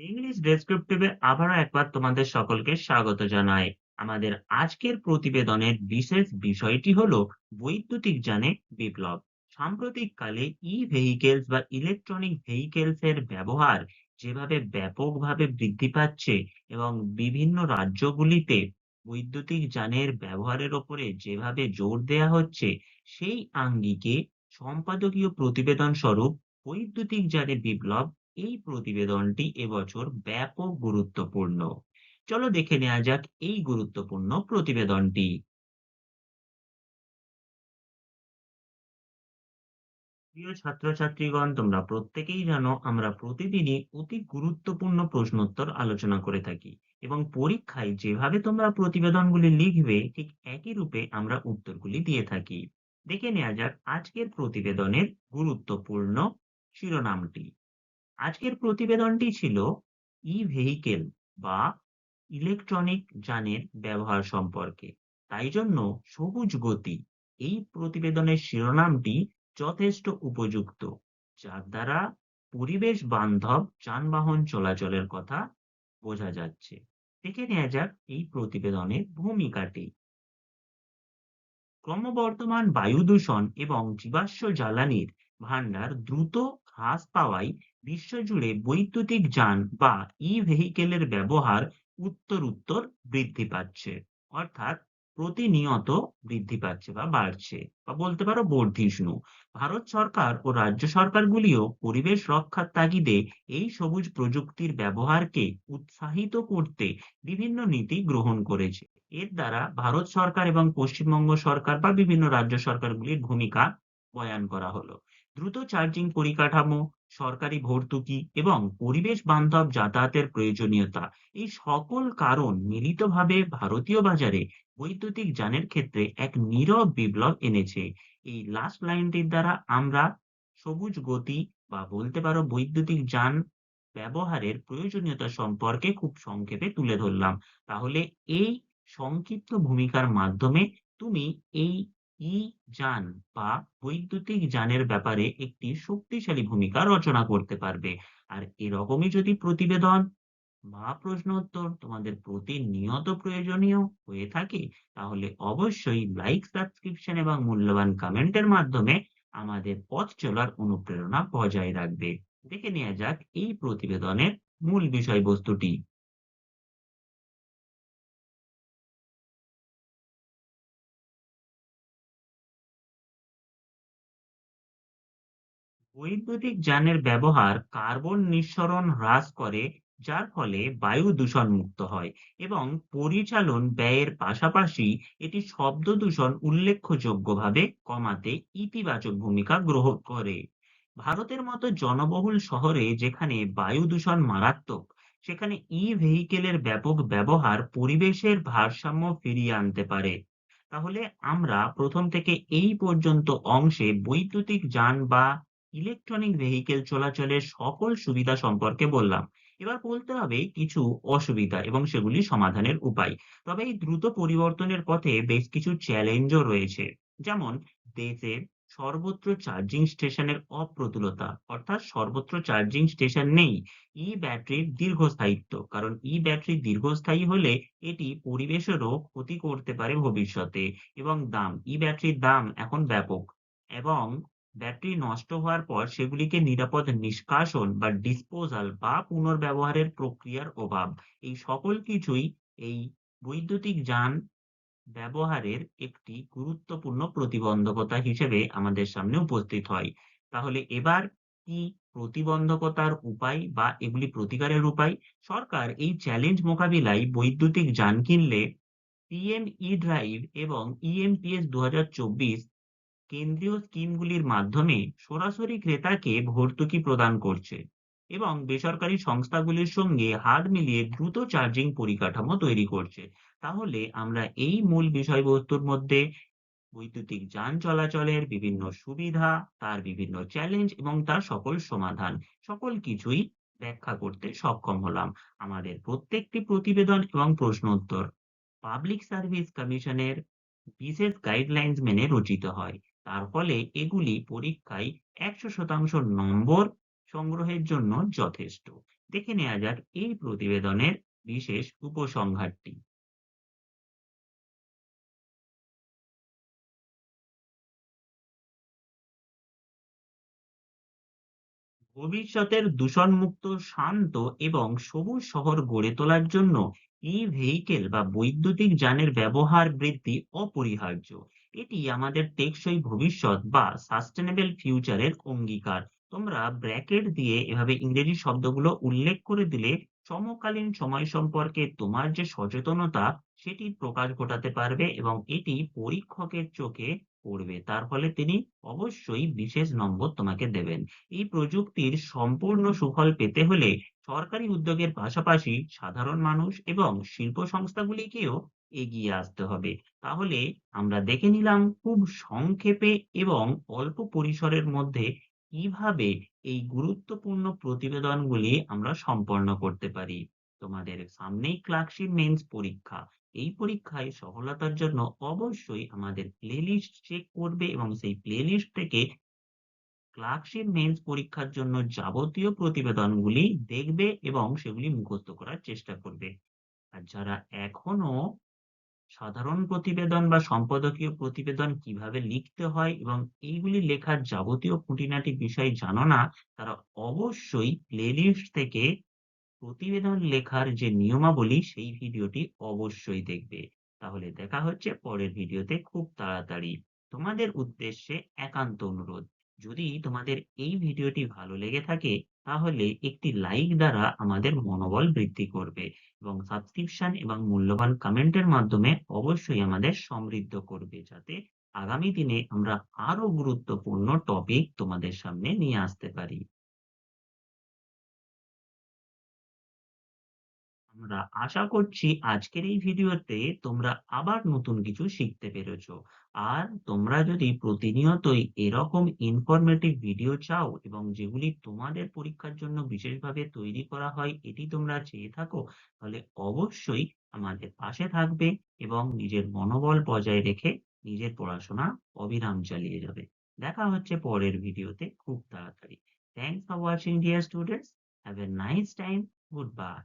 English ডেসক্রিপটিভে আবারও একবার তোমাদের সকলকে স্বাগত জানাই। আমাদের আজকের প্রতিবেদনের বিশেষ বিষয়টি হলো বৈদ্যুতিক যানে বিপ্লব। সাম্প্রতিককালে ই ভেহিকেলস বা ইলেকট্রনিক ভেহিকেলস এর ব্যবহার যেভাবে ব্যাপকভাবে বৃদ্ধি পাচ্ছে এবং বিভিন্ন রাজ্যগুলিতে বৈদ্যুতিক যানের ব্যবহারের ওপরে যেভাবে জোর দেয়া হচ্ছে, সেই আঙ্গিকে সম্পাদকীয় প্রতিবেদন স্বরূপ বৈদ্যুতিক যানে বিপ্লব এই প্রতিবেদনটি এবছর ব্যাপক গুরুত্বপূর্ণ। চলো দেখে নেওয়া যাক এই গুরুত্বপূর্ণ প্রতিবেদনটি। প্রিয় ছাত্রছাত্রীগণ, তোমরা প্রত্যেকেই জানো আমরা প্রতিদিনই অতি গুরুত্বপূর্ণ প্রশ্নোত্তর আলোচনা করে থাকি এবং পরীক্ষায় যেভাবে তোমরা প্রতিবেদনগুলি লিখবে, ঠিক একই রূপে আমরা উত্তরগুলি দিয়ে থাকি। দেখে নেওয়া যাক আজকের প্রতিবেদনের গুরুত্বপূর্ণ শিরোনামটি। আজকের প্রতিবেদনটি ছিল ই ভেহিকেল বা ইলেকট্রনিক যানের ব্যবহার সম্পর্কে। তাই জন্য সবুজ গতি, এই প্রতিবেদনের শিরোনামটি যথেষ্ট উপযুক্ত, যার দ্বারা পরিবেশ বান্ধব যানবাহন চলাচলের কথা বোঝা যাচ্ছে। দেখে নেওয়া যাক এই প্রতিবেদনের ভূমিকাটি। ক্রমবর্ধমান বায়ু দূষণ এবং জীবাশ্ম জ্বালানির ভান্ডার দ্রুত হ্রাস পাওয়ায় বিশ্বজুড়ে বৈদ্যুতিক যান বা ই ভেহিকেলের ব্যবহার উত্তরোত্তর বৃদ্ধি পাচ্ছে। অর্থাৎ প্রতিনিয়ত বৃদ্ধি পাচ্ছে বা বাড়ছে। বা বলতে পারো বর্ধিষ্ণু। ভারত সরকার ও রাজ্য সরকারগুলিও পরিবেশ রক্ষার তাগিদে এই সবুজ প্রযুক্তির ব্যবহারকে উৎসাহিত করতে বিভিন্ন নীতি গ্রহণ করেছে। এর দ্বারা ভারত সরকার এবং পশ্চিমবঙ্গ সরকার বা বিভিন্ন রাজ্য সরকারগুলির ভূমিকা বয়ান করা হলো। দ্রুত চার্জিং পরিকাঠামো, সরকারি ভর্তুকি এবং পরিবেশ বান্ধব যাতায়াতের প্রয়োজনীয়তা, এই সকল কারণ মিলিতভাবে ভারতীয় বাজারে বৈদ্যুতিক যানের ক্ষেত্রে এক নীরব বিপ্লব এনেছে। এই লাস্ট লাইনটির দ্বারা আমরা সবুজ গতি বা বলতে পারো বৈদ্যুতিক যান ব্যবহারের প্রয়োজনীয়তা সম্পর্কে খুব সংক্ষেপে তুলে ধরলাম। তাহলে এই সংক্ষিপ্ত ভূমিকার মাধ্যমে তুমি এই ই যান বা বৈদ্যুতিক যানের ব্যাপারে একটি শক্তিশালী ভূমিকা রচনা করতে পারবে। আর এরকমই যদি প্রতিবেদন বা প্রশ্ন উত্তর তোমাদের প্রতিনিয়ত প্রয়োজনীয় হয়ে থাকে, তাহলে অবশ্যই লাইক সাবস্ক্রিপশন এবং মূল্যবান কমেন্টের মাধ্যমে আমাদের পথ চলার অনুপ্রেরণা বজায় রাখবে। দেখে নেওয়া যাক এই প্রতিবেদনের মূল বিষয়বস্তুটি। বৈদ্যুতিক যানের ব্যবহার কার্বন নিঃসরণ হ্রাস করে, যার ফলে বায়ু দূষণ মুক্ত হয় এবং পরিচালন ব্যয়ের পাশাপাশি এটি শব্দ দূষণ উল্লেখযোগ্যভাবে কমাতে ইতিবাচক ভূমিকা গ্রহণ করে। ভারতের মতো জনবহুল শহরে যেখানে বায়ু দূষণ মারাত্মক, সেখানে ই ভেহিকেলের ব্যাপক ব্যবহার পরিবেশের ভারসাম্য ফিরিয়ে আনতে পারে। তাহলে আমরা প্রথম থেকে এই পর্যন্ত অংশে বৈদ্যুতিক যান বা ইলেকট্রনিক ভেহিকেল চলাচলের সকল সুবিধা সম্পর্কে বললাম। এবার বলতে হবে কিছু অসুবিধা এবং সেগুলি সমাধানের উপায়। তবে এই দ্রুত পরিবর্তনের পথে বেশ কিছু চ্যালেঞ্জও রয়েছে। যেমন, দেশের সর্বত্র চার্জিং স্টেশনের অপ্রতুলতা, অর্থাৎ সর্বত্র চার্জিং স্টেশন নেই ই ব্যাটারির দীর্ঘস্থায়িত্ব। কারণ ই ব্যাটারি দীর্ঘস্থায়ী হলে এটি পরিবেশেরও ক্ষতি করতে পারে ভবিষ্যতে। এবং দাম ই ব্যাটারির দাম এখন ব্যাপক। এবং ব্যাটারি নষ্ট হওয়ার পর সেগুলিকে নিরাপদ নিষ্কাশন বা ডিসপোজাল বা পুনর্ব্যবহারের প্রক্রিয়ার অভাব। এই সকল কিছুই এই বৈদ্যুতিক যান ব্যবহারের একটি গুরুত্বপূর্ণ প্রতিবন্ধকতা হিসেবে আমাদের সামনে উপস্থিত হয়। তাহলে এবার কি প্রতিবন্ধকতার উপায় বা এগুলি প্রতিকারের উপায়? সরকার এই চ্যালেঞ্জ মোকাবিলায় বৈদ্যুতিক যান কিনলে পিএম ই ড্রাইভ এবং ইএমপিএস দু হাজার চব্বিশ কেন্দ্রীয় স্কিমগুলির মাধ্যমে সরাসরি ক্রেতাকে ভর্তুকি প্রদান করছে এবং বেসরকারি সংস্থাগুলির সঙ্গে হাত মিলিয়ে দ্রুত চার্জিং পরিকাঠামো তৈরি করছে। তাহলে আমরা এই মূল বিষয়বস্তুর মধ্যে বৈদ্যুতিক যান চলাচলের বিভিন্ন সুবিধা, তার বিভিন্ন চ্যালেঞ্জ এবং তার সকল সমাধান, সকল কিছুই ব্যাখ্যা করতে সক্ষম হলাম। আমাদের প্রত্যেকটি প্রতিবেদন এবং প্রশ্ন উত্তর পাবলিক সার্ভিস কমিশনের বিশেষ গাইডলাইন্স মেনে রচিত হয়। তার ফলে এগুলি পরীক্ষায় একশো শতাংশ নম্বর সংগ্রহের জন্য যথেষ্ট। দেখে নেওয়া যাক এই প্রতিবেদনের বিশেষ উপসংহারটি। ভবিষ্যতের দূষণমুক্ত, শান্ত এবং সবুজ শহর গড়ে তোলার জন্য ই ভেহিকেল বা বৈদ্যুতিক যানের ব্যবহার বৃদ্ধি অপরিহার্য। এটি আমাদের টেকসই ভবিষ্যৎ বা সাস্টেনেবল ফিউচারের অঙ্গীকার। তোমরা ব্র্যাকেট দিয়ে এভাবে ইংরেজি শব্দগুলো উল্লেখ করে দিলে সমকালীন সময় সম্পর্কে তোমার যে সচেতনতা, সেটি প্রকাশ ঘটাতে পারবে এবং এটি পরীক্ষকের চোখে পড়বে। তার ফলে তিনি অবশ্যই বিশেষ নম্বর তোমাকে দেবেন। এই প্রযুক্তির সম্পূর্ণ সুফল পেতে হলে সরকারি উদ্যোগের পাশাপাশি সাধারণ মানুষ এবং শিল্প সংস্থাগুলিকেও এগিয়ে আসতে হবে। তাহলে আমরা দেখে নিলাম খুব সংক্ষেপে এবং অল্প পরিসরের মধ্যে কীভাবে এই গুরুত্বপূর্ণ প্রতিবেদনগুলি আমরা সম্পন্ন করতে পারি। তোমাদের সামনেই ক্লার্কশিপ মেন্স পরীক্ষা। এই পরীক্ষায় সফলতার জন্য অবশ্যই আমাদের প্লেলিস্ট চেক করবে এবং সেই প্লেলিস্ট থেকে ক্লার্কশিপ মেন্স পরীক্ষার জন্য যাবতীয় প্রতিবেদনগুলি দেখবে এবং সেগুলি মুখস্থ করার চেষ্টা করবে। আর যারা এখনও সাধারণ প্রতিবেদন বা সম্পাদকীয় প্রতিবেদন কীভাবে লিখতে হয় এবং এইগুলি লেখার যাবতীয় খুঁটিনাটি বিষয় জানো না, তারা অবশ্যই প্লেলিস্ট থেকে প্রতিবেদন লেখার যে নিয়মাবলী, সেই ভিডিওটি অবশ্যই দেখবে। তাহলে দেখা হচ্ছে পরের ভিডিওতে খুব তাড়াতাড়ি। তোমাদের উদ্দেশ্যে একান্ত অনুরোধ, যদি তোমাদের এই ভিডিওটি ভালো লেগে থাকে তাহলে একটি লাইক দ্বারা আমাদের মনোবল বৃদ্ধি করবে এবং সাবস্ক্রিপশন এবং মূল্যবান কমেন্টের মাধ্যমে অবশ্যই আমাদের সমৃদ্ধ করবে যাতে আগামী দিনে আমরা আরও গুরুত্বপূর্ণ টপিক তোমাদের সামনে নিয়ে আসতে পারি। আমরা আশা করছি আজকের এই ভিডিওতে তোমরা আবার নতুন কিছু শিখতে পেরেছ। আর তোমরা যদি প্রতিনিয়তই এরকম ইনফরমেটিভ ভিডিও চাও এবং যেগুলি তোমাদের পরীক্ষার জন্য বিশেষভাবে তৈরি করা হয় এটি তোমরা চেয়ে থাকো, তাহলে অবশ্যই আমাদের পাশে থাকবে এবং নিজের মনোবল বজায় রেখে নিজের পড়াশোনা অবিরাম চালিয়ে যাবে। দেখা হচ্ছে পরের ভিডিওতে খুব তাড়াতাড়ি। Thanks for watching dear students have a nice time goodbye